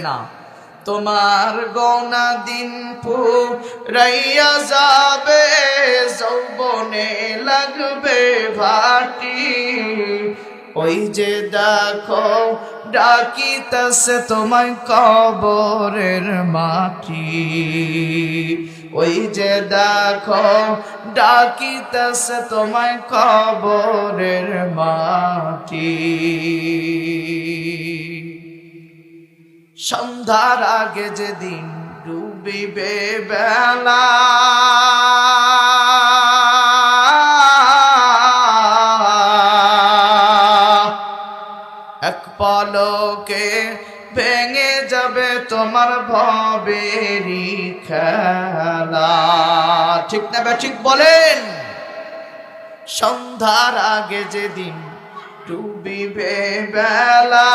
না। তোমার গৌনা দিন পুরাইয়া যাবে, যৌবনে লাগবে ভাটি। ওই যে দেখো, ডাকিতেছে তোমায় কবরের মাটি। ওই যে দেখো, ডাকিতেছে তোমায় কবরের মাটি। সন্ধ্যার আগে যেদিন ডুবিবে বেলা, এক পলকে ভেঙে যাবে তোমার ভবেরি খেলা। ঠিক না ঠিক বলেন। সন্ধ্যার আগে যেদিন ডুবিবে বেলা